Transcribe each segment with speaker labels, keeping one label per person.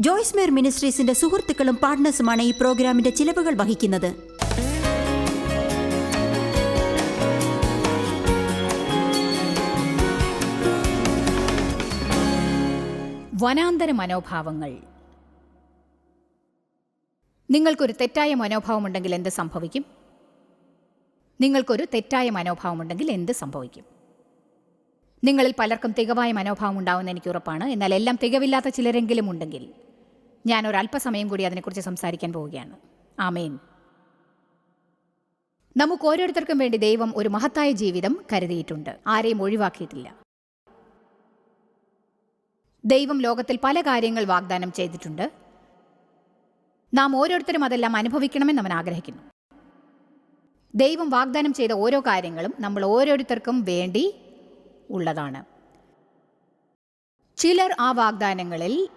Speaker 1: ജോയ്സ് മേർ മിനിസ്ട്രീസിന്റെ സുഹൃത്തുക്കളും പാർട്ട്നേഴ്സുമാണ് ഈ പ്രോഗ്രാമിന്റെ ചിലവുകൾ വഹിക്കുന്നത്.
Speaker 2: വനാന്തര മനോഭാവങ്ങൾ. നിങ്ങൾക്കൊരു തെറ്റായ മനോഭാവമുണ്ടെങ്കിൽ എന്ത് സംഭവിക്കും? നിങ്ങൾക്കൊരു തെറ്റായ മനോഭാവമുണ്ടെങ്കിൽ എന്ത് സംഭവിക്കും? നിങ്ങളിൽ പലർക്കും തികവായ മനോഭാവം ഉണ്ടാവുമെന്ന് എനിക്ക് ഉറപ്പാണ്. എന്നാൽ എല്ലാം തികവില്ലാത്ത ചിലരെങ്കിലും ഉണ്ടെങ്കിൽ ഞാൻ ഒരു അല്പസമയം കൂടി അതിനെക്കുറിച്ച് സംസാരിക്കാൻ പോവുകയാണ്. ആമേൻ. നമുക്ക് ഓരോരുത്തർക്കും വേണ്ടി ദൈവം ഒരു മഹത്തായ ജീവിതം കരുതിയിട്ടുണ്ട്. ആരെയും ഒഴിവാക്കിയിട്ടില്ല. ദൈവം ലോകത്തിൽ പല കാര്യങ്ങൾ വാഗ്ദാനം ചെയ്തിട്ടുണ്ട്. നാം ഓരോരുത്തരും അതെല്ലാം അനുഭവിക്കണമെന്ന് അവൻ ആഗ്രഹിക്കുന്നു. ദൈവം വാഗ്ദാനം ചെയ്ത ഓരോ കാര്യങ്ങളും നമ്മൾ ഓരോരുത്തർക്കും വേണ്ടി ഉള്ളതാണ്. ചിലർ ആ വാഗ്ദാനങ്ങളിൽ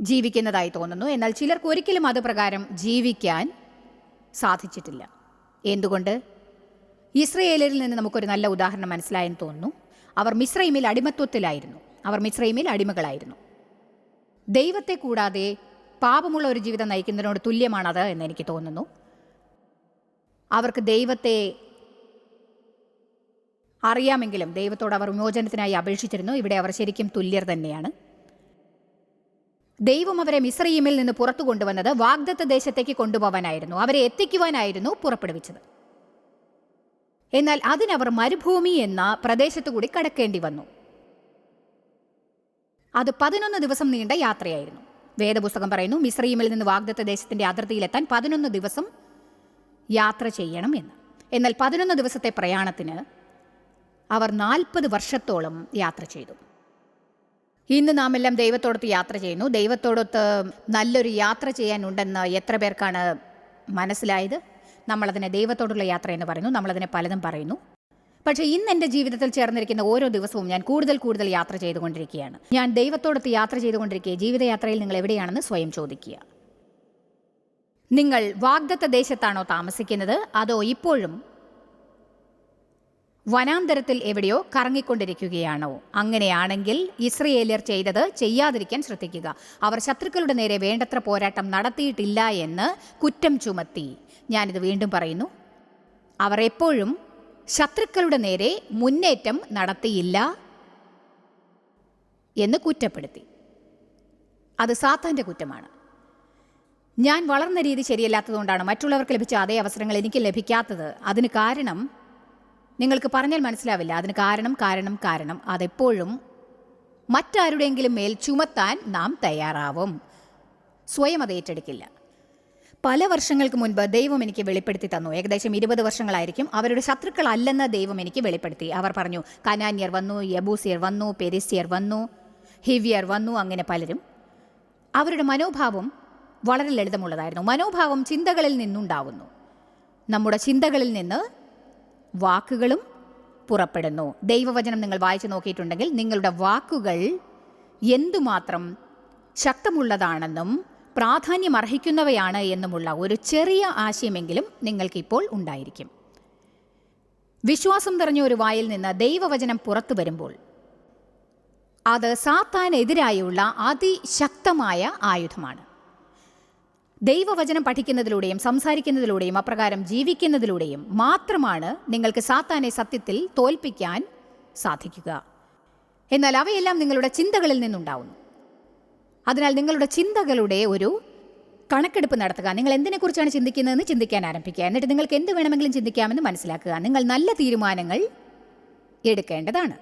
Speaker 2: ജീവിക്കുന്നതായി തോന്നുന്നു. എന്നാൽ ചിലർക്ക് ഒരിക്കലും അത് പ്രകാരം ജീവിക്കാൻ സാധിച്ചിട്ടില്ല. എന്തുകൊണ്ട്? ഇസ്രയേലിൽ നിന്ന് നമുക്കൊരു നല്ല ഉദാഹരണം മനസ്സിലായെന്ന് തോന്നുന്നു. അവർ മിശ്രൈമിൽ അടിമത്വത്തിലായിരുന്നു. അവർ മിശ്രൈമിൽ അടിമകളായിരുന്നു. ദൈവത്തെ കൂടാതെ പാപമുള്ള ഒരു ജീവിതം നയിക്കുന്നതിനോട് തുല്യമാണത് എന്ന് എനിക്ക് തോന്നുന്നു. അവർക്ക് ദൈവത്തെ അറിയാമെങ്കിലും ദൈവത്തോട് അവർ വിമോചനത്തിനായി അപേക്ഷിച്ചിരുന്നു. ഇവിടെ അവർ ശരിക്കും തുല്യർ തന്നെയാണ്. ദൈവം അവരെ മിസ്രയീമിൽ നിന്ന് പുറത്തു കൊണ്ടുവന്നത് വാഗ്ദത്ത ദേശത്തേക്ക് കൊണ്ടുപോകാനായിരുന്നു അവരെ എത്തിക്കുവാനായിരുന്നു പുറപ്പെടുവിച്ചത്. എന്നാൽ അതിനവർ മരുഭൂമി എന്ന പ്രദേശത്തു കൂടി കടക്കേണ്ടി വന്നു. അത് പതിനൊന്ന് ദിവസം നീണ്ട യാത്രയായിരുന്നു. വേദപുസ്തകം പറയുന്നു മിസ്രയീമിൽ നിന്ന് വാഗ്ദത്ത ദേശത്തിന്റെ അതിർത്തിയിലെത്താൻ പതിനൊന്ന് ദിവസം യാത്ര ചെയ്യണം എന്ന്. എന്നാൽ പതിനൊന്ന് ദിവസത്തെ പ്രയാണത്തിന് അവർ നാൽപ്പത് വർഷത്തോളം യാത്ര ചെയ്തു. ഇന്ന് നാം എല്ലാം ദൈവത്തോടൊത്ത് യാത്ര ചെയ്യുന്നു. ദൈവത്തോടൊത്ത് നല്ലൊരു യാത്ര ചെയ്യാനുണ്ടെന്ന് എത്ര പേർക്കാണ് മനസ്സിലായത്? നമ്മളതിനെ ദൈവത്തോടുള്ള യാത്ര എന്ന് പറയുന്നു. നമ്മളതിനെ പലതും പറയുന്നു. പക്ഷേ ഇന്ന് എന്റെ ജീവിതത്തിൽ ചേർന്നിരിക്കുന്ന ഓരോ ദിവസവും ഞാൻ കൂടുതൽ കൂടുതൽ യാത്ര ചെയ്തുകൊണ്ടിരിക്കുകയാണ്. ഞാൻ ദൈവത്തോടൊത്ത് യാത്ര ചെയ്തുകൊണ്ടിരിക്കുക ജീവിതയാത്രയിൽ നിങ്ങൾ എവിടെയാണെന്ന് സ്വയം ചോദിക്കുക. നിങ്ങൾ വാഗ്ദത്ത ദേശത്താണോ താമസിക്കുന്നത്? അതോ ഇപ്പോഴും വനാന്തരത്തിൽ എവിടെയോ കറങ്ങിക്കൊണ്ടിരിക്കുകയാണോ? അങ്ങനെയാണെങ്കിൽ ഇസ്രയേലിയർ ചെയ്തത് ചെയ്യാതിരിക്കാൻ ശ്രദ്ധിക്കുക. അവർ ശത്രുക്കളുടെ നേരെ വേണ്ടത്ര പോരാട്ടം നടത്തിയിട്ടില്ല എന്ന് കുറ്റം ചുമത്തി. ഞാനിത് വീണ്ടും പറയുന്നു. അവർ എപ്പോഴും ശത്രുക്കളുടെ നേരെ മുന്നേറ്റം നടത്തിയില്ല എന്ന് കുറ്റപ്പെടുത്തി. അത് സാത്താന്റെ കുറ്റമാണ്. ഞാൻ വളർന്ന രീതി ശരിയല്ലാത്തതുകൊണ്ടാണ് മറ്റുള്ളവർക്ക് ലഭിച്ച അതേ അവസരങ്ങൾ എനിക്ക് ലഭിക്കാത്തത്. അതിന് കാരണം നിങ്ങൾക്ക് പറഞ്ഞാൽ മനസ്സിലാവില്ല. അതിന് കാരണം കാരണം കാരണം. അതെപ്പോഴും മറ്റാരുടെയെങ്കിലും മേൽ ചുമത്താൻ നാം തയ്യാറാവും. സ്വയം അത് ഏറ്റെടുക്കില്ല. പല വർഷങ്ങൾക്ക് മുൻപ് ദൈവം എനിക്ക് വെളിപ്പെടുത്തി തന്നു. ഏകദേശം ഇരുപത് വർഷങ്ങളായിരിക്കും അവരുടെ ശത്രുക്കളല്ലെന്ന് ദൈവം എനിക്ക് വെളിപ്പെടുത്തി. അവർ പറഞ്ഞു കനാന്യർ വന്നു യബൂസിയർ വന്നു പെരിസ്യർ വന്നു ഹിവിയർ വന്നു അങ്ങനെ പലരും. അവരുടെ മനോഭാവം വളരെ ലളിതമുള്ളതായിരുന്നു. മനോഭാവം ചിന്തകളിൽ നിന്നുണ്ടാവുന്നു. നമ്മുടെ ചിന്തകളിൽ നിന്ന് വാക്കുകളും പുറപ്പെടുന്നു. ദൈവവചനം നിങ്ങൾ വായിച്ചു നോക്കിയിട്ടുണ്ടെങ്കിൽ നിങ്ങളുടെ വാക്കുകൾ എന്തുമാത്രം ശക്തമുള്ളതാണെന്നും പ്രാധാന്യം അർഹിക്കുന്നവയാണ് എന്നുമുള്ള ഒരു ചെറിയ ആശയമെങ്കിലും നിങ്ങൾക്കിപ്പോൾ ഉണ്ടായിരിക്കും. വിശ്വാസം നിറഞ്ഞ ഒരു വായിൽ നിന്ന് ദൈവവചനം പുറത്തു വരുമ്പോൾ അത് സാത്താനെതിരായുള്ള അതിശക്തമായ ആയുധമാണ്. ദൈവവചനം പഠിക്കുന്നതിലൂടെയും സംസാരിക്കുന്നതിലൂടെയും അപ്രകാരം ജീവിക്കുന്നതിലൂടെയും മാത്രമാണ് നിങ്ങൾക്ക് സാത്താനെ സത്യത്തിൽ തോൽപ്പിക്കാൻ സാധിക്കുക. എന്നാൽ അവയെല്ലാം നിങ്ങളുടെ ചിന്തകളിൽ നിന്നുണ്ടാവുന്നു. അതിനാൽ നിങ്ങളുടെ ചിന്തകളുടെ ഒരു കണക്കെടുപ്പ് നടത്തുക. നിങ്ങൾ എന്തിനെക്കുറിച്ചാണ് ചിന്തിക്കുന്നതെന്ന് ചിന്തിക്കാൻ ആരംഭിക്കുക. എന്നിട്ട് നിങ്ങൾക്ക് എന്ത് വേണമെങ്കിലും ചിന്തിക്കാമെന്ന് മനസ്സിലാക്കുക. നിങ്ങൾ നല്ല തീരുമാനങ്ങൾ എടുക്കേണ്ടതാണ്.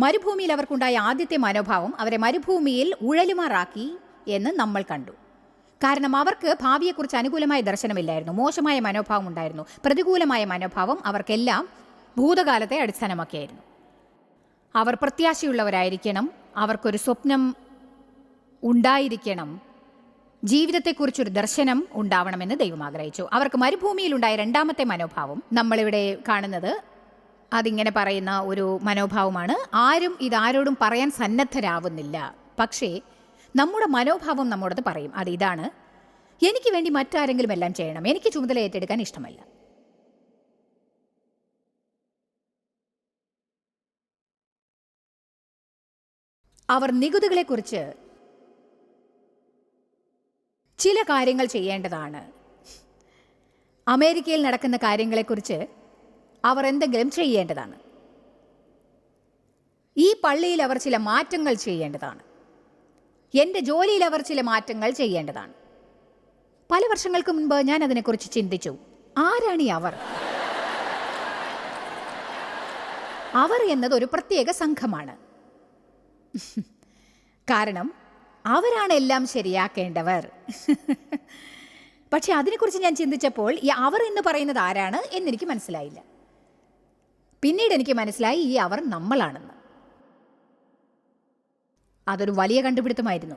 Speaker 2: മരുഭൂമിയിൽ അവർക്കുണ്ടായ ആദ്യത്തെ മനോഭാവം അവരെ മരുഭൂമിയിൽ ഉഴലുമാറാക്കി എന്ന് നമ്മൾ കണ്ടു. കാരണം അവർക്ക് ഭാവിയെക്കുറിച്ച് അനുകൂലമായ ദർശനമില്ലായിരുന്നു. മോശമായ മനോഭാവം ഉണ്ടായിരുന്നു. പ്രതികൂലമായ മനോഭാവം അവർക്കെല്ലാം ഭൂതകാലത്തെ അടിസ്ഥാനമാക്കിയായിരുന്നു. അവർ പ്രത്യാശയുള്ളവരായിരിക്കണം. അവർക്കൊരു സ്വപ്നം ഉണ്ടായിരിക്കണം. ജീവിതത്തെക്കുറിച്ചൊരു ദർശനം ഉണ്ടാവണമെന്ന് ദൈവം ആഗ്രഹിച്ചു. അവർക്ക് മരുഭൂമിയിലുണ്ടായ രണ്ടാമത്തെ മനോഭാവം നമ്മളിവിടെ കാണുന്നത് അതിങ്ങനെ പറയുന്ന ഒരു മനോഭാവമാണ്. ആരും ഇതാരോടും പറയാൻ സന്നദ്ധരാവുന്നില്ല. പക്ഷേ നമ്മുടെ മനോഭാവം നമ്മോടത് പറയും. അത് ഇതാണ്. എനിക്ക് വേണ്ടി മറ്റാരെങ്കിലും എല്ലാം ചെയ്യണം. എനിക്ക് ചുമതല ഏറ്റെടുക്കാൻ ഇഷ്ടമല്ല. അവർ നികുതികളെക്കുറിച്ച് ചില കാര്യങ്ങൾ ചെയ്യേണ്ടതാണ്. അമേരിക്കയിൽ നടക്കുന്ന കാര്യങ്ങളെക്കുറിച്ച് അവർ എന്തെങ്കിലും ചെയ്യേണ്ടതാണ്. ഈ പള്ളിയിൽ അവർ ചില മാറ്റങ്ങൾ ചെയ്യേണ്ടതാണ്. എന്റെ ജോലിയിൽ അവർ ചില മാറ്റങ്ങൾ ചെയ്യേണ്ടതാണ്. പല വർഷങ്ങൾക്ക് മുൻപ് ഞാൻ അതിനെക്കുറിച്ച് ചിന്തിച്ചു. ആരാണ് അവർ? അവർ എന്നത് ഒരു പ്രത്യേക സംഘമാണ്. കാരണം അവരാണ് എല്ലാം ശരിയാക്കേണ്ടവർ. പക്ഷെ അതിനെക്കുറിച്ച് ഞാൻ ചിന്തിച്ചപ്പോൾ ഈ അവർ എന്ന് പറയുന്നത് ആരാണ് എന്നെനിക്ക് മനസ്സിലായില്ല. പിന്നീട് എനിക്ക് മനസ്സിലായി ഈ അവർ നമ്മളാണെന്ന്. അതൊരു വലിയ കണ്ടുപിടുത്തമായിരുന്നു.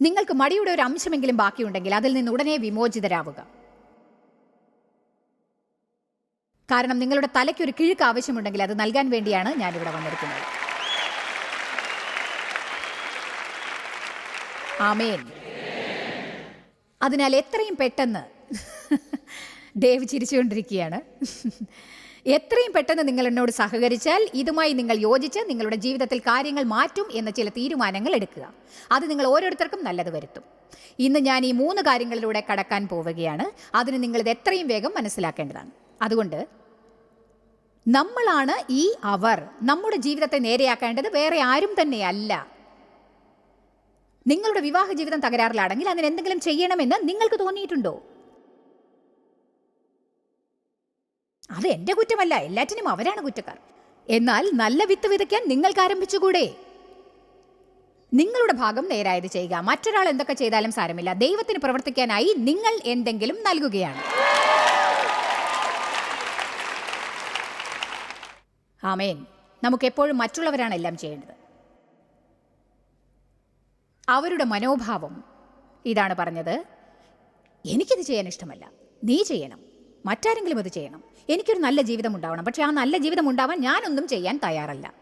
Speaker 2: നിങ്ങൾക്ക് മടിയുടെ ഒരു അംശമെങ്കിലും ബാക്കിയുണ്ടെങ്കിൽ അതിൽ നിന്ന് ഉടനെ വിമോചിതരാവുക. കാരണം നിങ്ങളുടെ തലയ്ക്ക് ഒരു കിഴുക്ക് ആവശ്യമുണ്ടെങ്കിൽ അത് നൽകാൻ വേണ്ടിയാണ് ഞാനിവിടെ വന്നിരിക്കുന്നത്. ആമേൻ. അതിനാൽ എത്രയും പെട്ടെന്ന് ദേവ് ചിരിച്ചുകൊണ്ടിരിക്കുകയാണ്. എത്രയും പെട്ടെന്ന് നിങ്ങൾ എന്നോട് സഹകരിച്ചാൽ ഇതുമായി നിങ്ങൾ യോജിച്ച് നിങ്ങളുടെ ജീവിതത്തിൽ കാര്യങ്ങൾ മാറ്റും എന്ന ചില തീരുമാനങ്ങൾ എടുക്കുക. അത് നിങ്ങൾ ഓരോരുത്തർക്കും നല്ലത് വരുത്തും. ഇന്ന് ഞാൻ ഈ മൂന്ന് കാര്യങ്ങളിലൂടെ കടക്കാൻ പോവുകയാണ്. അതിന് നിങ്ങളിത് എത്രയും വേഗം മനസ്സിലാക്കേണ്ടതാണ്. അതുകൊണ്ട് നമ്മളാണ് ഈ അവർ. നമ്മുടെ ജീവിതത്തെ നേരെയാക്കേണ്ടത് വേറെ ആരും തന്നെയല്ല. നിങ്ങളുടെ വിവാഹ ജീവിതം തകരാറിലാണെങ്കിൽ അതിന് എന്തെങ്കിലും ചെയ്യണമെന്ന് നിങ്ങൾക്ക് തോന്നിയിട്ടുണ്ടോ? അത് എന്റെ കുറ്റമല്ല എല്ലാറ്റിനും അവരാണ് കുറ്റക്കാർ. എന്നാൽ നല്ല വിത്ത് വിതയ്ക്കാൻ നിങ്ങൾക്ക് ആരംഭിച്ചുകൂടെ? നിങ്ങളുടെ ഭാഗം നേരായത് ചെയ്യുക. മറ്റൊരാൾ എന്തൊക്കെ ചെയ്താലും സാരമില്ല. ദൈവത്തിന് പ്രവർത്തിക്കാനായി നിങ്ങൾ എന്തെങ്കിലും നൽകുകയാണ്. ആമേൻ. നമുക്ക് എപ്പോഴും മറ്റുള്ളവരാണ് എല്ലാം ചെയ്യേണ്ടത്. അവരുടെ മനോഭാവം ഇതാണ് പറഞ്ഞത്. എനിക്കിത് ചെയ്യാൻ ഇഷ്ടമല്ല. നീ ചെയ്യണം. മറ്റാരെങ്കിലും അത് ചെയ്യണം. എനിക്കൊരു നല്ല ജീവിതം ഉണ്ടാവണം പക്ഷേ ആ നല്ല ജീവിതം ഉണ്ടാവാൻ ഞാനൊന്നും ചെയ്യാൻ തയ്യാറല്ല.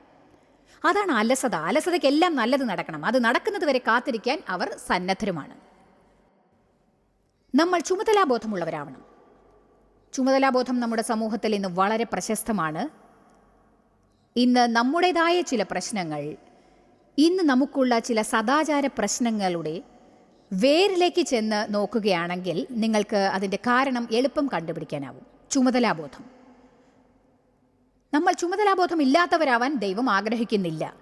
Speaker 2: അതാണ് അലസത. അലസതയ്ക്കെല്ലാം നല്ലത് നടക്കണം. അത് നടക്കുന്നത് വരെ കാത്തിരിക്കാൻ അവർ സന്നദ്ധരുമാണ്. നമ്മൾ ചുമതലാബോധമുള്ളവരാവണം. ചുമതലാബോധം നമ്മുടെ സമൂഹത്തിൽ ഇന്ന് വളരെ പ്രശസ്തമാണ്. ഇന്ന് നമ്മുടേതായ ചില പ്രശ്നങ്ങൾ ഇന്ന് നമുക്കുള്ള ചില സദാചാര പ്രശ്നങ്ങളുടെ വേരിലേക്ക് ചെന്ന് നോക്കുകയാണെങ്കിൽ നിങ്ങൾക്ക് അതിന്റെ കാരണം എളുപ്പം കണ്ടുപിടിക്കാനാവും. ചുമതലാബോധം. നമ്മൾ ചുമതലാബോധം ഇല്ലാത്തവരാവാൻ ദൈവം ആഗ്രഹിക്കുന്നില്ല.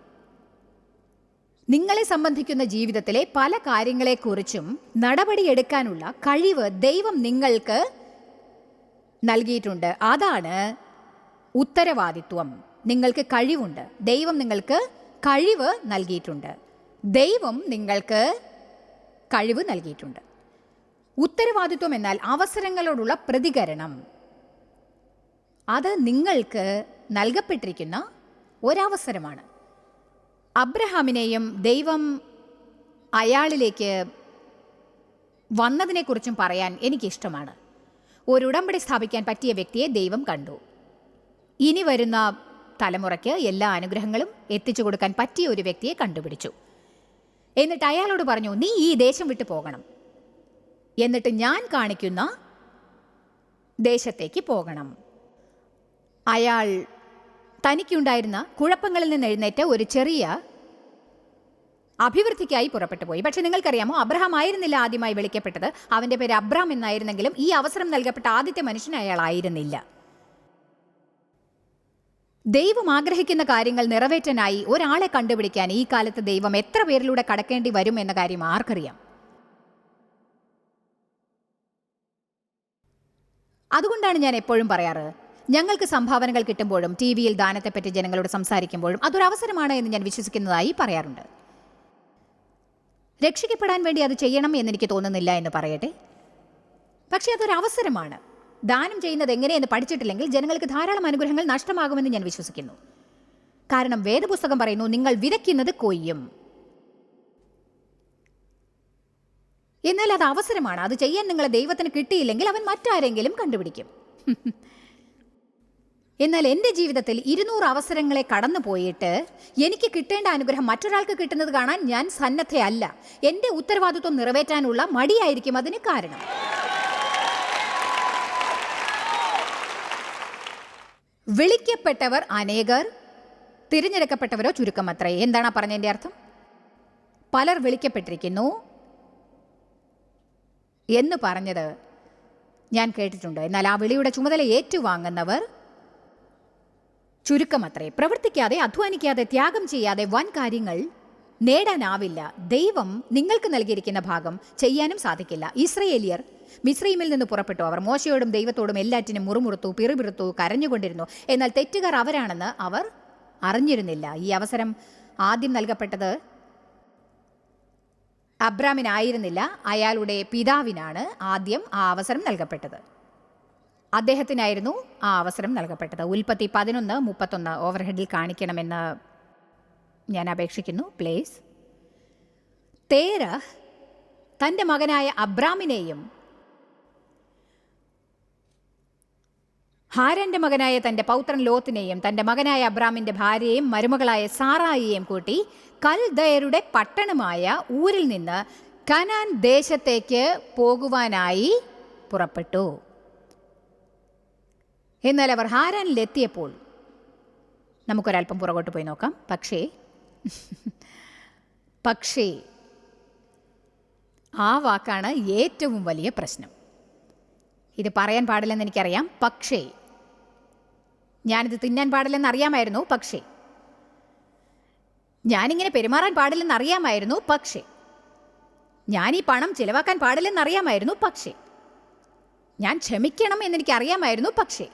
Speaker 2: നിങ്ങളെ സംബന്ധിക്കുന്ന ജീവിതത്തിലെ പല കാര്യങ്ങളെക്കുറിച്ചും നടപടിയെടുക്കാനുള്ള കഴിവ് ദൈവം നിങ്ങൾക്ക് നൽകിയിട്ടുണ്ട്. അതാണ് ഉത്തരവാദിത്വം. നിങ്ങൾക്ക് കഴിവുണ്ട്. ദൈവം നിങ്ങൾക്ക് കഴിവ് നൽകിയിട്ടുണ്ട്. ദൈവം നിങ്ങൾക്ക് കഴിവ് നൽകിയിട്ടുണ്ട്. ഉത്തരവാദിത്വം എന്നാൽ അവസരങ്ങളോടുള്ള പ്രതികരണം. അത് നിങ്ങൾക്ക് നൽകപ്പെട്ടിരിക്കുന്ന ഒരവസരമാണ്. അബ്രഹാമിനെയും ദൈവം അയാളിലേക്ക് വന്നതിനെക്കുറിച്ചും പറയാൻ എനിക്കിഷ്ടമാണ്. ഒരു ഉടമ്പടി സ്ഥാപിക്കാൻ പറ്റിയ വ്യക്തിയെ ദൈവം കണ്ടു. ഇനി വരുന്ന തലമുറയ്ക്ക് എല്ലാ അനുഗ്രഹങ്ങളും എത്തിച്ചു കൊടുക്കാൻ പറ്റിയ ഒരു വ്യക്തിയെ കണ്ടുപിടിച്ചു. എന്നിട്ട് അയാളോട് പറഞ്ഞു നീ ഈ ദേശം വിട്ടു പോകണം. എന്നിട്ട് ഞാൻ കാണിക്കുന്ന ദേശത്തേക്ക് പോകണം. അയാൾ തനിക്കുണ്ടായിരുന്ന കുഴപ്പങ്ങളിൽ നിന്ന് എഴുന്നേറ്റ ഒരു ചെറിയ അഭിവൃദ്ധിക്കായി പുറപ്പെട്ടു പോയി. പക്ഷെ നിങ്ങൾക്കറിയാമോ അബ്രഹാം ആയിരുന്നില്ല ആദ്യമായി വിളിക്കപ്പെട്ടത്. അവന്റെ പേര് അബ്രാം എന്നായിരുന്നെങ്കിലും ഈ അവസരം നൽകപ്പെട്ട ആദ്യത്തെ മനുഷ്യൻ അയാളായിരുന്നില്ല. ദൈവം ആഗ്രഹിക്കുന്ന കാര്യങ്ങൾ നിറവേറ്റാനായി ഒരാളെ കണ്ടുപിടിക്കാൻ ഈ കാലത്ത് ദൈവം എത്ര പേരിലൂടെ കടക്കേണ്ടി വരും എന്ന കാര്യം ആർക്കറിയാം? അതുകൊണ്ടാണ് ഞാൻ എപ്പോഴും പറയാറ് ഞങ്ങൾക്ക് സംഭാവനകൾ കിട്ടുമ്പോഴും ടി വിയിൽ ദാനത്തെപ്പറ്റി ജനങ്ങളോട് സംസാരിക്കുമ്പോഴും അതൊരു അവസരമാണ് എന്ന് ഞാൻ വിശ്വസിക്കുന്നതായി പറയാറുണ്ട്. രക്ഷിക്കപ്പെടാൻ വേണ്ടി അത് ചെയ്യണം എന്നെനിക്ക് തോന്നുന്നില്ല എന്ന് പറയട്ടെ? പക്ഷേ അതൊരു അവസരമാണ്. ദാനം ചെയ്യുന്നത് എങ്ങനെയെന്ന് പഠിച്ചിട്ടില്ലെങ്കിൽ ജനങ്ങൾക്ക് ധാരാളം അനുഗ്രഹങ്ങൾ നഷ്ടമാകുമെന്ന് ഞാൻ വിശ്വസിക്കുന്നു. കാരണം വേദപുസ്തകം പറയുന്നു നിങ്ങൾ വിതയ്ക്കുന്നത് കൊയ്യും. എന്നാൽ അത് അവസരമാണ്. അത് ചെയ്യാൻ നിങ്ങളെ ദൈവത്തിന് കിട്ടിയില്ലെങ്കിൽ അവൻ മറ്റാരെങ്കിലും കണ്ടുപിടിക്കും. എന്നാൽ എന്റെ ജീവിതത്തിൽ ഇരുന്നൂറ് അവസരങ്ങളെ കടന്നു പോയിട്ട് എനിക്ക് കിട്ടേണ്ട അനുഗ്രഹം മറ്റൊരാൾക്ക് കിട്ടുന്നത് കാണാൻ ഞാൻ സന്നദ്ധയല്ല. എന്റെ ഉത്തരവാദിത്വം നിറവേറ്റാനുള്ള മടിയായിരിക്കും അതിന് കാരണം. വിളിക്കപ്പെട്ടവർ അനേകർ തിരഞ്ഞെടുക്കപ്പെട്ടവരോ ചുരുക്കം അത്രേ എന്താണ് പറഞ്ഞതിന്റെ അർത്ഥം? പലർ വിളിക്കപ്പെട്ടിരിക്കുന്നു എന്ന് പറഞ്ഞത് ഞാൻ കേട്ടിട്ടുണ്ട്. എന്നാൽ ആ വിളിയുടെ ചുമതല ഏറ്റുവാങ്ങുന്നവർ ചുരുക്കമത്രേ. പ്രവർത്തിക്കാതെ അധ്വാനിക്കാതെ ത്യാഗം ചെയ്യാതെ വൻ കാര്യങ്ങൾ നേടാനാവില്ല. ദൈവം നിങ്ങൾക്ക് നൽകിയിരിക്കുന്ന ഭാഗം ചെയ്യാനും സാധിക്കില്ല. ഇസ്രയേലിയർ മിശ്രീമിൽ നിന്ന് പുറപ്പെട്ടു. അവർ മോശയോടും ദൈവത്തോടും എല്ലാറ്റിനും മുറുമുറുത്തു പിറുപിറുത്തു കരഞ്ഞുകൊണ്ടിരുന്നു. എന്നാൽ തെറ്റുകാർ അവരാണെന്ന് അവർ അറിഞ്ഞിരുന്നില്ല. ഈ അവസരം ആദ്യം നൽകപ്പെട്ടത് അബ്രാമിനായിരുന്നില്ല. അയാളുടെ പിതാവിനാണ് ആദ്യം ആ അവസരം നൽകപ്പെട്ടത്. അദ്ദേഹത്തിനായിരുന്നു ആ അവസരം നൽകപ്പെട്ടത്. ഉൽപ്പത്തി പതിനൊന്ന് മുപ്പത്തൊന്ന് ഓവർഹെഡിൽ കാണിക്കണമെന്ന് ഞാൻ അപേക്ഷിക്കുന്നു പ്ലേസ് തേര തന്റെ മകനായ അബ്രാമിനെയും ഹാരന്റെ മകനായ തന്റെ പൗത്രൻ ലോത്തിനെയും തന്റെ മകനായ അബ്രാമിന്റെ ഭാര്യയെയും മരുമകളായ സാറായിയെയും കൂട്ടി കൽദയരുടെ പട്ടണമായ ഊരിൽ നിന്ന് കനാൻ ദേശത്തേക്ക് പോകുവാനായി പുറപ്പെട്ടു. എന്നാൽ അവർ ഹാരാനിലെത്തിയപ്പോൾ നമുക്കൊരൽപ്പം പുറകോട്ട് പോയി നോക്കാം. പക്ഷേ പക്ഷേ ആ വാക്കാണ് ഏറ്റവും വലിയ പ്രശ്നം. ഇത് പറയാൻ പാടില്ലെന്ന് എനിക്കറിയാം. പക്ഷേ ഞാനിത് തിന്നാൻ പാടില്ലെന്ന് അറിയാമായിരുന്നു. പക്ഷേ ഞാനിങ്ങനെ പെരുമാറാൻ പാടില്ലെന്ന് അറിയാമായിരുന്നു. പക്ഷേ ഞാൻ ഈ പണം ചിലവാക്കാൻ പാടില്ലെന്ന് അറിയാമായിരുന്നു. പക്ഷേ ഞാൻ ക്ഷമിക്കണം എന്നെനിക്ക് അറിയാമായിരുന്നു പക്ഷേ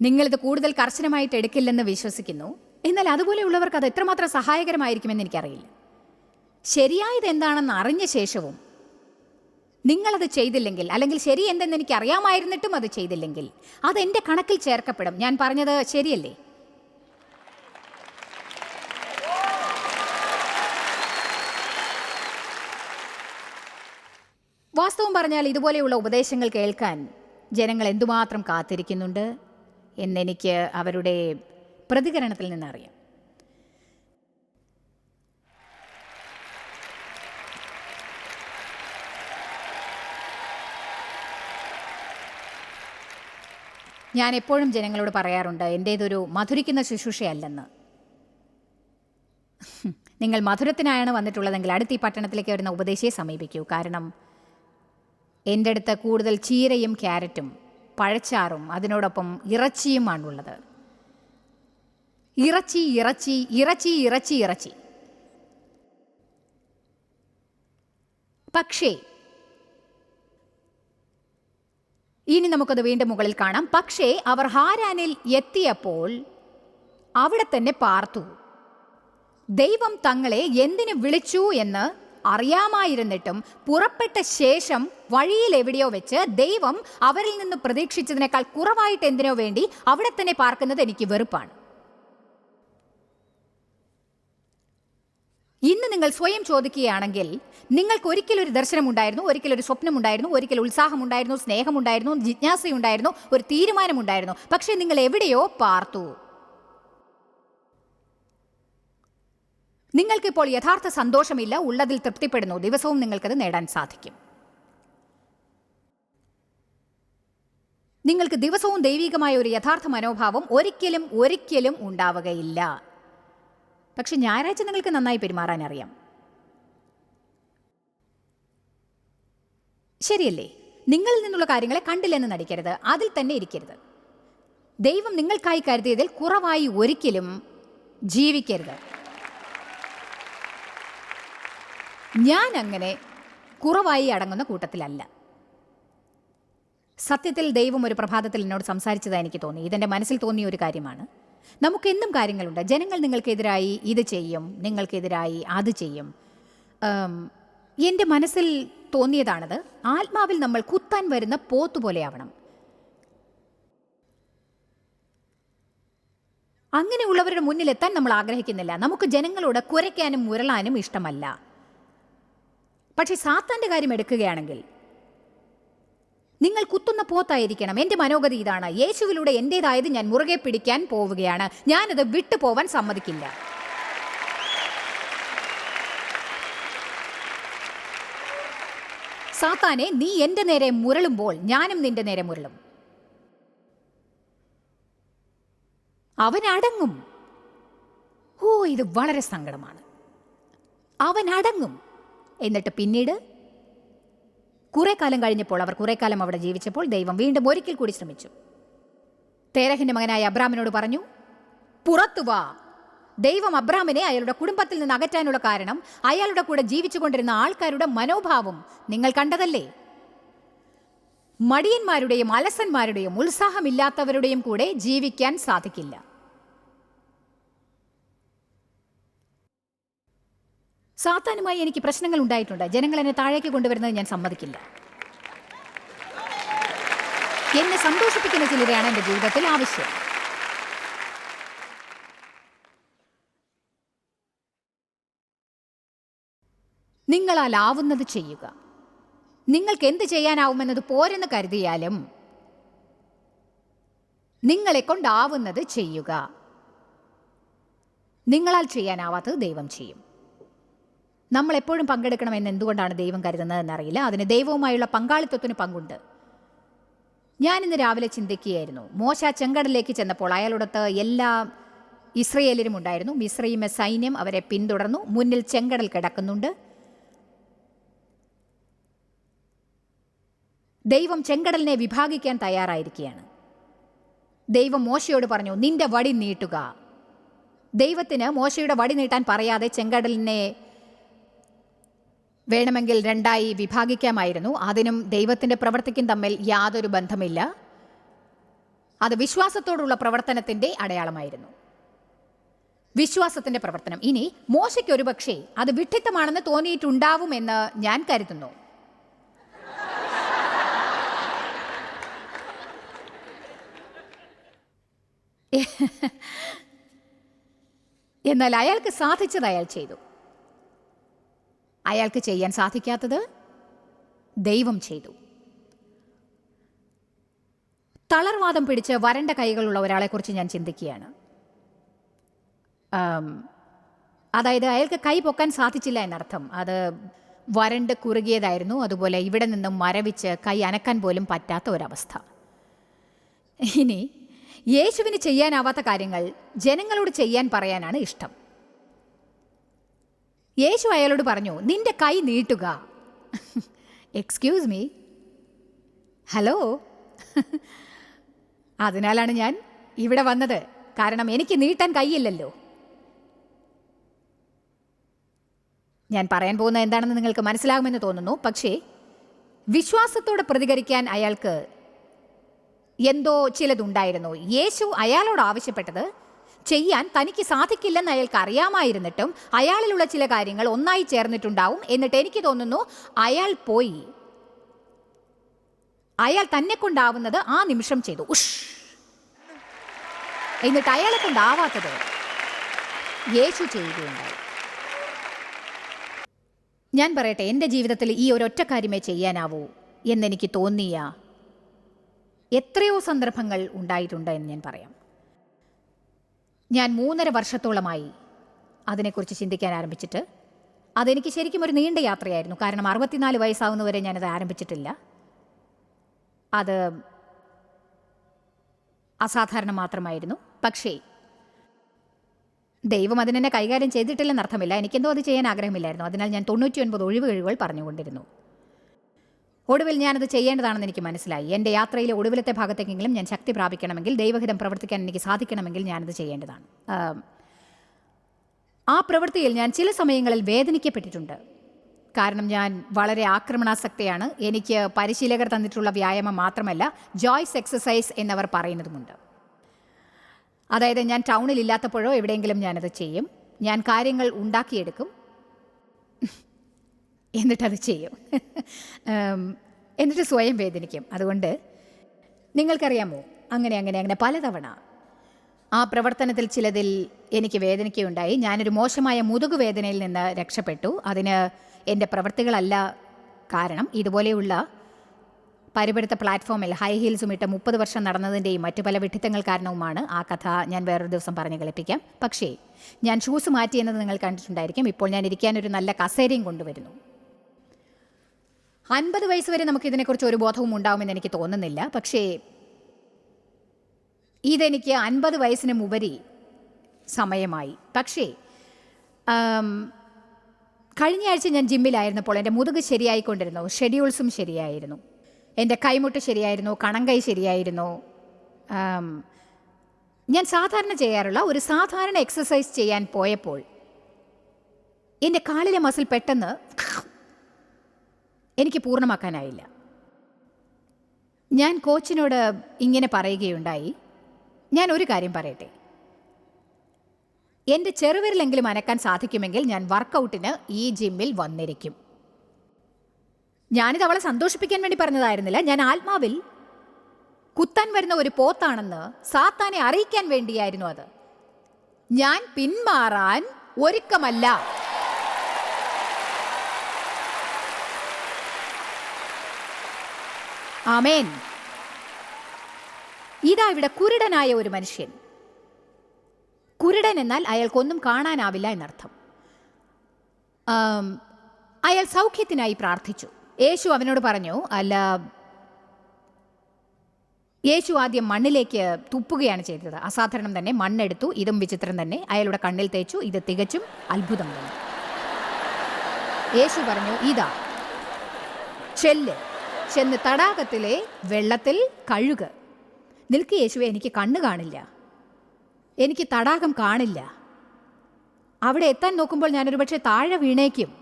Speaker 2: നിങ്ങളിത് കൂടുതൽ കർശനമായിട്ട് എടുക്കില്ലെന്ന് വിശ്വസിക്കുന്നു. എന്നാൽ അതുപോലെയുള്ളവർക്ക് അത് എത്രമാത്രം സഹായകരമായിരിക്കുമെന്ന് എനിക്കറിയില്ല. ശരിയായത് എന്താണെന്ന് അറിഞ്ഞ ശേഷവും നിങ്ങളത് ചെയ്തില്ലെങ്കിൽ അല്ലെങ്കിൽ ശരി എന്തെന്ന് എനിക്ക് അറിയാമായിരുന്നിട്ടും അത് ചെയ്തില്ലെങ്കിൽ അത് എന്റെ കണക്കിൽ ചേർക്കപ്പെടും. ഞാൻ പറഞ്ഞത് ശരിയല്ലേ? വാസ്തവം പറഞ്ഞാൽ ഇതുപോലെയുള്ള ഉപദേശങ്ങൾ കേൾക്കാൻ ജനങ്ങൾ എന്തുമാത്രം കാത്തിരിക്കുന്നുണ്ട്? എന്നെനിക്ക് അവരുടെ പ്രതികരണത്തിൽ നിന്നറിയാം. ഞാൻ എപ്പോഴും ജനങ്ങളോട് പറയാറുണ്ട് എന്റേതൊരു മധുരിക്കുന്ന ശുശ്രൂഷയല്ലെന്ന്. നിങ്ങൾ മധുരത്തിനായാണ് വന്നിട്ടുള്ളതെങ്കിൽ അടുത്ത ഈ പട്ടണത്തിലേക്ക് വരുന്ന ഉപദേശിയെ സമീപിക്കൂ. കാരണം എന്റെ അടുത്ത് കൂടുതൽ ചീരയും ക്യാരറ്റും പഴച്ചാറും അതിനോടൊപ്പം ഇറച്ചിയുമാണുള്ളത് ഇറച്ചി ഇറച്ചി ഇറച്ചി ഇറച്ചി ഇറച്ചി. പക്ഷേ ഇനി നമുക്കത് വീണ്ടും മുകളിൽ കാണാം. പക്ഷേ അവർ ഹാരാനിൽ എത്തിയപ്പോൾ അവിടെ തന്നെ പാർത്തു. ദൈവം തങ്ങളെ എന്തിനു വിളിച്ചു എന്ന് അറിയാമായിരുന്നിട്ടും പുറപ്പെട്ട ശേഷം വഴിയിൽ എവിടെയോ വെച്ച് ദൈവം അവരിൽ നിന്ന് പ്രതീക്ഷിച്ചതിനേക്കാൾ കുറവായിട്ട് എന്തിനോ വേണ്ടി അവിടെ തന്നെ പാർക്കുന്നത് എനിക്ക് വെറുപ്പാണ്. ഇന്ന് നിങ്ങൾ സ്വയം ചോദിക്കുകയാണെങ്കിൽ നിങ്ങൾക്ക് ഒരിക്കൽ ഒരു ദർശനം ഉണ്ടായിരുന്നു ഒരിക്കൽ ഒരു സ്വപ്നം സ്വപ്നമുണ്ടായിരുന്നു ഒരിക്കൽ ഉത്സാഹമുണ്ടായിരുന്നു സ്നേഹമുണ്ടായിരുന്നു ജിജ്ഞാസയുണ്ടായിരുന്നു ഒരു തീരുമാനമുണ്ടായിരുന്നു. പക്ഷേ നിങ്ങൾ എവിടെയോ പാർത്തു. നിങ്ങൾക്കിപ്പോൾ യഥാർത്ഥ സന്തോഷമില്ല ഉള്ളതിൽ തൃപ്തിപ്പെടുന്നു. ദിവസവും നിങ്ങൾക്കത് നേടാൻ സാധിക്കും. നിങ്ങൾക്ക് ദിവസവും ദൈവികമായ ഒരു യഥാർത്ഥ മനോഭാവം ഒരിക്കലും ഒരിക്കലും ഉണ്ടാവുകയില്ല. പക്ഷെ ഞായറാഴ്ച നിങ്ങൾക്ക് നന്നായി പെരുമാറാൻ അറിയാം. ശരിയല്ലേ? നിങ്ങളിൽ നിന്നുള്ള കാര്യങ്ങളെ കണ്ടില്ലെന്ന് നടിക്കരുത്. അതിൽ തന്നെ ഇരിക്കരുത്. ദൈവം നിങ്ങൾക്കായി കരുതിയതിൽ കുറവായി ഒരിക്കലും ജീവിക്കരുത്. ഞാൻ അങ്ങനെ കുറവായി അടങ്ങുന്ന കൂട്ടത്തിലല്ല. സത്യത്തിൽ ദൈവം ഒരു പ്രഭാതത്തിൽ എന്നോട് സംസാരിച്ചതായി എനിക്ക് തോന്നി. ഇതെന്റെ മനസ്സിൽ തോന്നിയ ഒരു കാര്യമാണ്. നമുക്കെന്നും കാര്യങ്ങളുണ്ട്. ജനങ്ങൾ നിങ്ങൾക്കെതിരായി ഇത് ചെയ്യും നിങ്ങൾക്കെതിരായി അത് ചെയ്യും. എന്റെ മനസ്സിൽ തോന്നിയതാണത് ആത്മാവിൽ നമ്മൾ കുത്താൻ വരുന്ന പോത്തുപോലെയാവണം അങ്ങനെയുള്ളവരുടെ മുന്നിലെത്താൻ നമ്മൾ ആഗ്രഹിക്കുന്നില്ല. നമുക്ക് ജനങ്ങളോട് കുരയ്ക്കാനും മുരളാനും ഇഷ്ടമല്ല. പക്ഷെ സാത്താന്റെ കാര്യം എടുക്കുകയാണെങ്കിൽ നിങ്ങൾ കുത്തുന്ന പോത്തായിരിക്കണം. എന്റെ മനോഗതി ഇതാണ്. യേശുവിലൂടെ എന്റേതായത് ഞാൻ മുറുകെ പിടിക്കാൻ പോവുകയാണ്. ഞാനത് വിട്ടുപോവാൻ സമ്മതിക്കില്ല. സാത്താനെ നീ എന്റെ നേരെ മുരളുമ്പോൾ ഞാനും നിന്റെ നേരെ മുരളും. അവൻ അടങ്ങും. ഓ ഇത് വളരെ സങ്കടമാണ്. അവൻ അടങ്ങും. എന്നിട്ട് പിന്നീട് കുറെ കാലം കഴിഞ്ഞപ്പോൾ അവർ കുറെ കാലം അവിടെ ജീവിച്ചപ്പോൾ ദൈവം വീണ്ടും ഒരിക്കൽ കൂടി ശ്രമിച്ചു. തേരഹിന്റെ മകനായ അബ്രാമിനോട് പറഞ്ഞു പുറത്തു വാ. ദൈവം അബ്രാമിനെ അയാളുടെ കുടുംബത്തിൽ നിന്ന് അകറ്റാനുള്ള കാരണം അയാളുടെ കൂടെ ജീവിച്ചുകൊണ്ടിരുന്ന ആൾക്കാരുടെ മനോഭാവം നിങ്ങൾ കണ്ടതല്ലേ? മടിയന്മാരുടെയും അലസന്മാരുടെയും ഉത്സാഹമില്ലാത്തവരുടെയും കൂടെ ജീവിക്കാൻ സാധിക്കില്ല. സാത്താനുമായി എനിക്ക് പ്രശ്നങ്ങൾ ഉണ്ടായിട്ടുണ്ട് ജനങ്ങൾ എന്നെ താഴേക്ക് കൊണ്ടുവരുന്നത് ഞാൻ സമ്മതിക്കില്ല. എന്നെ സന്തോഷിപ്പിക്കുന്ന ചിലരെയാണ് എന്റെ ജീവിതത്തിൽ ആവശ്യം. നിങ്ങളാൽ ആവുന്നത് ചെയ്യുക. നിങ്ങൾക്ക് എന്ത് ചെയ്യാനാവുമെന്നത് പോരെന്ന് കരുതിയാലും നിങ്ങളെ കൊണ്ടാവുന്നത് ചെയ്യുക. നിങ്ങളാൽ ചെയ്യാനാവാത്തത് ദൈവം ചെയ്യും. നമ്മൾ എപ്പോഴും പങ്കെടുക്കണമെന്ന് എന്തുകൊണ്ടാണ് ദൈവം കരുതുന്നത് എന്നറിയില്ല അതിന് ദൈവവുമായുള്ള പങ്കാളിത്തത്തിന് പങ്കുണ്ട്. ഞാൻ ഇന്ന് രാവിലെ ചിന്തിക്കുകയായിരുന്നു. മോശ ചെങ്കടലിലേക്ക് ചെന്നപ്പോൾ അയാളുടത്ത് എല്ലാ ഇസ്രയേലരും ഉണ്ടായിരുന്നു. മിസ്രൈമ സൈന്യം അവരെ പിന്തുടർന്നു. മുന്നിൽ ചെങ്കടൽ കിടക്കുന്നുണ്ട്. ദൈവം ചെങ്കടലിനെ വിഭാഗിക്കാൻ തയ്യാറായിരിക്കുകയാണ്. ദൈവം മോശയോട് പറഞ്ഞു നിന്റെ വടി നീട്ടുക. ദൈവത്തിന് മോശയുടെ വടി നീട്ടാൻ പറയാതെ ചെങ്കടലിനെ വേണമെങ്കിൽ രണ്ടായി വിഭാഗിക്കാമായിരുന്നു. അതിനും ദൈവത്തിന്റെ പ്രവർത്തിക്കും തമ്മിൽ യാതൊരു ബന്ധമില്ല. അത് വിശ്വാസത്തോടുള്ള പ്രവർത്തനത്തിന്റെ അടയാളമായിരുന്നു. വിശ്വാസത്തിന്റെ പ്രവർത്തനം. ഇനി മോശയ്ക്ക് ഒരു പക്ഷേ അത് വിഡ്ഢിത്തമാണെന്ന് തോന്നിയിട്ടുണ്ടാവുമെന്ന് ഞാൻ കരുതുന്നു. എന്നാൽ അയാൾക്ക് സാധിച്ചത് അയാൾ ചെയ്തു. അയാൾക്ക് ചെയ്യാൻ സാധിക്കാത്തത് ദൈവം ചെയ്തു. തളർവാദം പിടിച്ച് വരണ്ട കൈകളുള്ള ഒരാളെക്കുറിച്ച് ഞാൻ ചിന്തിക്കുകയാണ്. അതായത് അയാൾക്ക് കൈ പൊക്കാൻ സാധിച്ചില്ല എന്നർത്ഥം. അത് വരണ്ട് കുറുകിയതായിരുന്നു. അതുപോലെ ഇവിടെ നിന്നും മരവിച്ച് കൈ അനക്കാൻ പോലും പറ്റാത്ത ഒരവസ്ഥ. ഇനി യേശുവിന് ചെയ്യാനാവാത്ത കാര്യങ്ങൾ ജനങ്ങളോട് ചെയ്യാൻ പറയാനാണ് ഇഷ്ടം. യേശു അയാളോട് പറഞ്ഞു നിന്റെ കൈ നീട്ടുക. എക്സ്ക്യൂസ് മീ ഹലോ അതിനാലാണ് ഞാൻ ഇവിടെ വന്നത്. കാരണം എനിക്ക് നീട്ടാൻ കൈയില്ലല്ലോ. ഞാൻ പറയാൻ പോകുന്ന എന്താണെന്ന് നിങ്ങൾക്ക് മനസ്സിലാകുമെന്ന് തോന്നുന്നു. പക്ഷേ വിശ്വാസത്തോടെ പ്രതികരിക്കാൻ അയാൾക്ക് എന്തോ ചിലതുണ്ടായിരുന്നു. യേശു അയാളോട് ആവശ്യപ്പെട്ടത് ചെയ്യാൻ തനിക്ക് സാധിക്കില്ലെന്ന് അയാൾക്ക് അറിയാമായിരുന്നിട്ടും അയാളിലുള്ള ചില കാര്യങ്ങൾ ഒന്നായി ചേർന്നിട്ടുണ്ടാവും എന്നിട്ട് എനിക്ക് തോന്നുന്നു അയാൾ പോയി. അയാൾ തന്നെ കൊണ്ടാവുന്നത് ആ നിമിഷം ചെയ്തു. ഉഷ്. എന്നിട്ട് അയാളെ കൊണ്ടാവാത്തത് യേശു ചെയ്യുകയുണ്ടായി. ഞാൻ പറയട്ടെ എന്റെ ജീവിതത്തിൽ ഈ ഒരൊറ്റ കാര്യമേ ചെയ്യാനാവൂ എന്നെനിക്ക് തോന്നിയ എത്രയോ സന്ദർഭങ്ങൾ ഉണ്ടായിട്ടുണ്ട് എന്ന് ഞാൻ പറയാം. ഞാൻ മൂന്നര വർഷത്തോളമായി അതിനെക്കുറിച്ച് ചിന്തിക്കാൻ ആരംഭിച്ചിട്ട് അതെനിക്ക് ശരിക്കും ഒരു നീണ്ട യാത്രയായിരുന്നു. കാരണം അറുപത്തിനാല് വയസ്സാവുന്നവരെ ഞാനത് ആരംഭിച്ചിട്ടില്ല. അത് അസാധാരണം മാത്രമായിരുന്നു. പക്ഷേ ദൈവം അതിനെന്നെ കൈകാര്യം ചെയ്തിട്ടില്ലെന്നർത്ഥമില്ല. എനിക്കെന്തോ അത് ചെയ്യാൻ ആഗ്രഹമില്ലായിരുന്നു. അതിനാൽ ഞാൻ തൊണ്ണൂറ്റി ഒൻപത് ഒഴിവ് കഴിവുകൾ പറഞ്ഞുകൊണ്ടിരുന്നു. ഒടുവിൽ ഞാനത് ചെയ്യേണ്ടതാണെന്ന് എനിക്ക് മനസ്സിലായി. എന്റെ യാത്രയിലെ ഒടുവിലത്തെ ഭാഗത്തേക്കെങ്കിലും ഞാൻ ശക്തി പ്രാപിക്കണമെങ്കിൽ ദൈവഹിതം പ്രവർത്തിക്കാൻ എനിക്ക് സാധിക്കണമെങ്കിൽ ഞാനത് ചെയ്യേണ്ടതാണ്. ആ പ്രവൃത്തിയിൽ ഞാൻ ചില സമയങ്ങളിൽ വേദനിക്കപ്പെട്ടിട്ടുണ്ട്. കാരണം ഞാൻ വളരെ ആക്രമണാസക്തയാണ്. എനിക്ക് പരിശീലകർ തന്നിട്ടുള്ള വ്യായാമം മാത്രമല്ല ജോയ്സ് എക്സസൈസ് എന്നവർ പറയുന്നതുമുണ്ട്. അതായത് ഞാൻ ടൗണിൽ ഇല്ലാത്തപ്പോഴോ എവിടെയെങ്കിലും ഞാനത് ചെയ്യും. ഞാൻ കാര്യങ്ങൾ ഉണ്ടാക്കിയെടുക്കും. എന്നിട്ടത് ചെയ്യും. എന്നിട്ട് സ്വയം വേദനിക്കും. അതുകൊണ്ട് നിങ്ങൾക്കറിയാമോ? അങ്ങനെ അങ്ങനെ അങ്ങനെ പലതവണ ആ പ്രവർത്തനത്തിൽ ചിലതിൽ എനിക്ക് വേദനിക്കുകയുണ്ടായി ഞാനൊരു മോശമായ മുതുകുവേദനയിൽ നിന്ന് രക്ഷപ്പെട്ടു. അതിന് എന്റെ പ്രവൃത്തികളല്ല കാരണം ഇതുപോലെയുള്ള പരിപരുത്ത പ്ലാറ്റ്ഫോമിൽ ഹൈ ഹീൽസും ഇട്ട് മുപ്പത് വർഷം നടന്നതിന്റെയും മറ്റു പല വിഡിത്തങ്ങൾ കാരണവുമാണ് ആ കഥ ഞാൻ വേറൊരു ദിവസം പറഞ്ഞ് കളിപ്പിക്കാം പക്ഷേ ഞാൻ ഷൂസ് മാറ്റിയെന്നത് നിങ്ങൾ കണ്ടിട്ടുണ്ടായിരിക്കും. ഇപ്പോൾ ഞാൻ ഇരിക്കാനൊരു നല്ല കസേരയും കൊണ്ടുവരുന്നു. അൻപത് വയസ്സ് വരെ നമുക്ക് ഇതിനെക്കുറിച്ച് ഒരു ബോധവും ഉണ്ടാവുമെന്ന് എനിക്ക് തോന്നുന്നില്ല. പക്ഷേ ഇതെനിക്ക് അൻപത് വയസ്സിനും ഉപരി സമയമായി. പക്ഷേ കഴിഞ്ഞ ആഴ്ച ഞാൻ ജിമ്മിലായിരുന്നപ്പോൾ എന്റെ മുതുക് ശരിയായിക്കൊണ്ടിരുന്നു. ഷെഡ്യൂൾസും ശരിയായിരുന്നു. എന്റെ കൈമുട്ട് ശരിയായിരുന്നു. കണങ്കൈ ശരിയായിരുന്നു. ഞാൻ സാധാരണ ചെയ്യാറുള്ള ഒരു സാധാരണ എക്സസൈസ് ചെയ്യാൻ പോയപ്പോൾ എന്റെ കാലിലെ മസിൽ പെട്ടെന്ന് എനിക്ക് പൂർണമാക്കാനായില്ല. ഞാൻ കോച്ചിനോട് ഇങ്ങനെ പറയുകയുണ്ടായി. ഞാൻ ഒരു കാര്യം പറയട്ടെ. എന്റെ ചെറുവിരലെങ്കിലും അനക്കാൻ സാധിക്കുമെങ്കിൽ ഞാൻ വർക്കൗട്ടിന് ഈ ജിമ്മിൽ വന്നിരിക്കും. ഞാനിത് അവളെ സന്തോഷിപ്പിക്കാൻ വേണ്ടി പറഞ്ഞതായിരുന്നില്ല. ഞാൻ ആത്മാവിൽ കുത്താൻ വരുന്ന ഒരു പോത്താണെന്ന് സാത്താനെ അറിയിക്കാൻ വേണ്ടിയായിരുന്നു അത്. ഞാൻ പിന്മാറാൻ ഒരുക്കമല്ല. ആമേൻ. ഇതാ ഇവിടെ കുരുടനായ ഒരു മനുഷ്യൻ. കുരുടൻ എന്നാൽ അയാൾക്കൊന്നും കാണാനാവില്ല എന്നർത്ഥം. അയാൾ സൗഖ്യത്തിനായി പ്രാർത്ഥിച്ചു. യേശു അവനോട് പറഞ്ഞു അല്ല യേശു ആദ്യം മണ്ണിലേക്ക് തുപ്പുകയാണ് ചെയ്തത്. അസാധാരണം തന്നെ മണ്ണെടുത്തു ഇതും വിചിത്രം തന്നെ. അയാളുടെ കണ്ണിൽ തേച്ചു ഇത് തികച്ചും അത്ഭുതം തന്നെ. യേശു പറഞ്ഞു ഇതാ ചെല്ല്. ചെന്ന് തടാകത്തിലെ വെള്ളത്തിൽ കഴുക്. നിൽക്ക് യേശുവെ എനിക്ക് കണ്ണ് കാണില്ല. എനിക്ക് തടാകം കാണില്ല. അവിടെ എത്താൻ നോക്കുമ്പോൾ ഞാനൊരു പക്ഷേ താഴെ വീണേക്കും.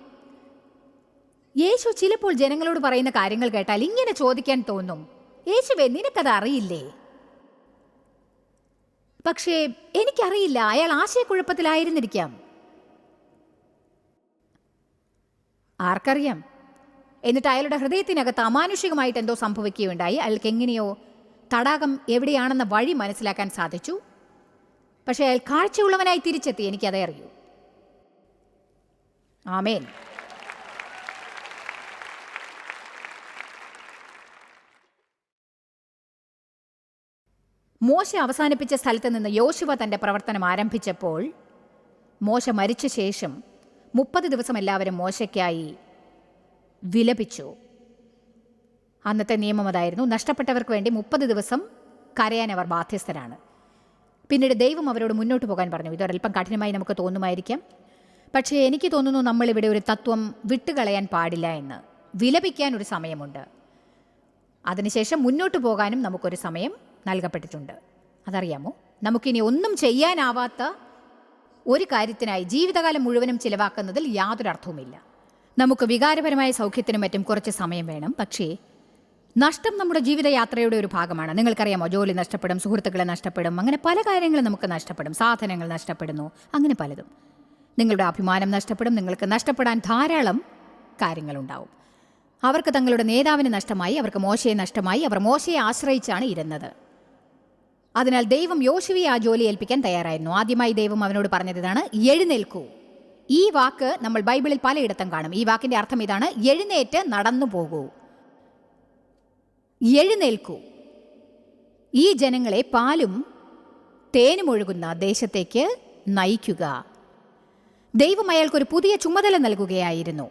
Speaker 2: യേശു ചിലപ്പോൾ ജനങ്ങളോട് പറയുന്ന കാര്യങ്ങൾ കേട്ടാൽ ഇങ്ങനെ ചോദിക്കാൻ തോന്നും. യേശുവെ നിനക്കത് അറിയില്ലേ? പക്ഷേ എനിക്കറിയില്ല. അയാൾ ആശയക്കുഴപ്പത്തിലായിരുന്നിരിക്കാം. ആർക്കറിയാം? എന്നിട്ട് അയാളുടെ ഹൃദയത്തിനകത്ത് അമാനുഷികമായിട്ട് എന്തോ സംഭവിക്കുകയുണ്ടായി. അയാൾക്ക് എങ്ങനെയോ തടാകം എവിടെയാണെന്ന വഴി മനസ്സിലാക്കാൻ സാധിച്ചു. പക്ഷേ അയാൾ കാഴ്ചയുള്ളവനായി തിരിച്ചെത്തി. എനിക്കതേ അറിയൂ. ആമേൻ. മോശ അവസാനിപ്പിച്ച സ്ഥലത്ത് നിന്ന് യോശുവ തന്റെ പ്രവർത്തനം ആരംഭിച്ചപ്പോൾ മോശ മരിച്ച ശേഷം മുപ്പത് ദിവസം എല്ലാവരും മോശയ്ക്കായി വിലപിച്ചു. അന്നത്തെ നിയമം അതായിരുന്നു നഷ്ടപ്പെട്ടവർക്ക് വേണ്ടി മുപ്പത് ദിവസം കരയാൻ അവർ ബാധ്യസ്ഥരാണ്. പിന്നീട് ദൈവം അവരോട് മുന്നോട്ട് പോകാൻ പറഞ്ഞു. ഇതൊരൽപ്പം കഠിനമായി നമുക്ക് തോന്നുമായിരിക്കാം. പക്ഷേ എനിക്ക് തോന്നുന്നു നമ്മളിവിടെ ഒരു തത്വം വിട്ടുകളയാൻ പാടില്ല എന്ന്. വിലപിക്കാൻ ഒരു സമയമുണ്ട്. അതിനുശേഷം മുന്നോട്ട് പോകാനും നമുക്കൊരു സമയം നൽകപ്പെട്ടിട്ടുണ്ട്. അതറിയാമോ? നമുക്കിനി ഒന്നും ചെയ്യാനാവാത്ത ഒരു കാര്യത്തിനായി ജീവിതകാലം മുഴുവനും ചിലവാക്കുന്നതിൽ യാതൊരു അർത്ഥവുമില്ല നമുക്ക് വികാരപരമായ സൗഖ്യത്തിനും മറ്റും കുറച്ച് സമയം വേണം. പക്ഷേ നഷ്ടം നമ്മുടെ ജീവിതയാത്രയുടെ ഒരു ഭാഗമാണ്. നിങ്ങൾക്കറിയാമോ ജോലി നഷ്ടപ്പെടും സുഹൃത്തുക്കളെ നഷ്ടപ്പെടും അങ്ങനെ പല കാര്യങ്ങളും നമുക്ക് നഷ്ടപ്പെടും. സാധനങ്ങൾ നഷ്ടപ്പെടുന്നു അങ്ങനെ പലതും. നിങ്ങളുടെ അഭിമാനം നഷ്ടപ്പെടും നിങ്ങൾക്ക് നഷ്ടപ്പെടാൻ ധാരാളം കാര്യങ്ങളുണ്ടാവും. അവർക്ക് തങ്ങളുടെ നേതാവിന് നഷ്ടമായി അവർക്ക് മോശയെ നഷ്ടമായി അവർ മോശയെ ആശ്രയിച്ചാണ് ഇരുന്നത്. അതിനാൽ ദൈവം യോശുവി ആ ജോലി ഏൽപ്പിക്കാൻ തയ്യാറായിരുന്നു. ആദ്യമായി ദൈവം അവനോട് പറഞ്ഞത് ഇതാണ് എഴുന്നേൽക്കൂ. ഈ വാക്ക് നമ്മൾ ബൈബിളിൽ പലയിടത്തും കാണും. ഈ വാക്കിന്റെ അർത്ഥം ഇതാണ് എഴുന്നേറ്റ് നടന്നു പോകൂ. എഴുന്നേൽക്കൂ. ഈ ജനങ്ങളെ പാലും തേനുമൊഴുകുന്ന ദേശത്തേക്ക് നയിക്കുക. ദൈവം അയാൾക്കൊരു പുതിയ ചുമതല നൽകുകയായിരുന്നു.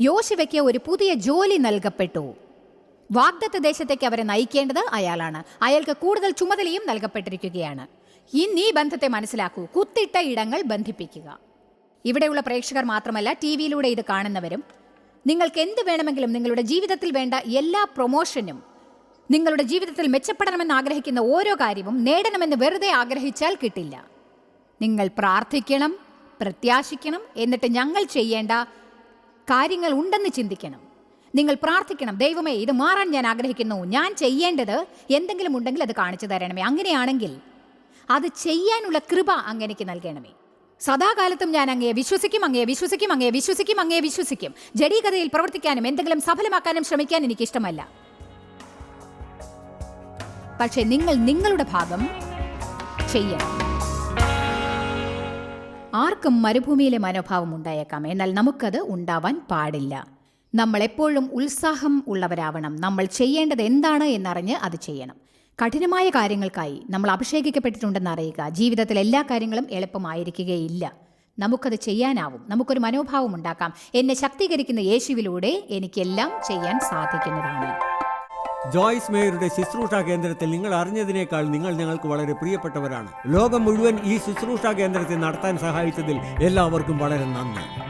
Speaker 2: യോശുവയ്ക്ക് ഒരു പുതിയ ജോലി നൽകപ്പെട്ടു. വാഗ്ദത്ത ദേശത്തേക്ക് അവരെ നയിക്കേണ്ടത് അയാളാണ്. അയാൾക്ക് കൂടുതൽ ചുമതലയും നൽകപ്പെട്ടിരിക്കുകയാണ്. ഇന്ന് ഈ ബന്ധത്തെ മനസ്സിലാക്കൂ. കുത്തിട്ട ഇടങ്ങൾ ബന്ധിപ്പിക്കുക. ഇവിടെയുള്ള പ്രേക്ഷകർ മാത്രമല്ല ടി വിയിലൂടെ ഇത് കാണുന്നവരും നിങ്ങൾക്ക് എന്ത് വേണമെങ്കിലും നിങ്ങളുടെ ജീവിതത്തിൽ വേണ്ട എല്ലാ പ്രൊമോഷനും നിങ്ങളുടെ ജീവിതത്തിൽ മെച്ചപ്പെടണമെന്ന് ആഗ്രഹിക്കുന്ന ഓരോ കാര്യവും നേടണമെന്ന് വെറുതെ ആഗ്രഹിച്ചാൽ കിട്ടില്ല. നിങ്ങൾ പ്രാർത്ഥിക്കണം പ്രത്യാശിക്കണം എന്നിട്ട് ഞങ്ങൾ ചെയ്യേണ്ട കാര്യങ്ങൾ ഉണ്ടെന്ന് ചിന്തിക്കണം. നിങ്ങൾ പ്രാർത്ഥിക്കണം ദൈവമേ ഇത് മാറാൻ ഞാൻ ആഗ്രഹിക്കുന്നു. ഞാൻ ചെയ്യേണ്ടത് എന്തെങ്കിലും ഉണ്ടെങ്കിൽ അത് കാണിച്ചു തരണമേ. അങ്ങനെയാണെങ്കിൽ അത് ചെയ്യാനുള്ള കൃപ അങ്ങനെക്ക് നൽകണമേ. സദാകാലത്തും ഞാൻ അങ്ങയെ വിശ്വസിക്കും അങ്ങയെ വിശ്വസിക്കും അങ്ങയെ വിശ്വസിക്കും അങ്ങയെ വിശ്വസിക്കും. ജഡീകതയിൽ പ്രവർത്തിക്കാനും എന്തെങ്കിലും സഫലമാക്കാനും ശ്രമിക്കാൻ എനിക്ക് ഇഷ്ടമല്ല പക്ഷേ നിങ്ങൾ നിങ്ങളുടെ ഭാഗം ചെയ്യണം. ആർക്കും മരുഭൂമിയിലെ മനോഭാവം ഉണ്ടായേക്കാം. എന്നാൽ നമുക്കത് ഉണ്ടാവാൻ പാടില്ല. നമ്മൾ എപ്പോഴും ഉത്സാഹം ഉള്ളവരാവണം. നമ്മൾ ചെയ്യേണ്ടത് എന്താണ് എന്നറിഞ്ഞ് അത് ചെയ്യണം. കഠിനമായ കാര്യങ്ങൾക്കായി നമ്മൾ അഭിഷേകിക്കപ്പെട്ടിട്ടുണ്ടെന്ന് അറിയുക. ജീവിതത്തിൽ എല്ലാ കാര്യങ്ങളും എളുപ്പമായിരിക്കുകയില്ല. നമുക്കത് ചെയ്യാനാവും. നമുക്കൊരു മനോഭാവം ഉണ്ടാക്കാം. എന്നെ ശക്തീകരിക്കുന്ന യേശുവിലൂടെ എനിക്കെല്ലാം ചെയ്യാൻ സാധിക്കുന്നതാണ്.
Speaker 3: ജോയ്സ് മേയറുടെ ശുശ്രൂഷ കേന്ദ്രത്തിൽ നിങ്ങൾ അറിഞ്ഞതിനേക്കാൾ നിങ്ങൾ ഞങ്ങൾക്ക് വളരെ പ്രിയപ്പെട്ടവരാണ്. ലോകം മുഴുവൻ ഈ ശുശ്രൂഷ കേന്ദ്രത്തെ നടത്താൻ സഹായിച്ചതിൽ എല്ലാവർക്കും വളരെ നന്ദി.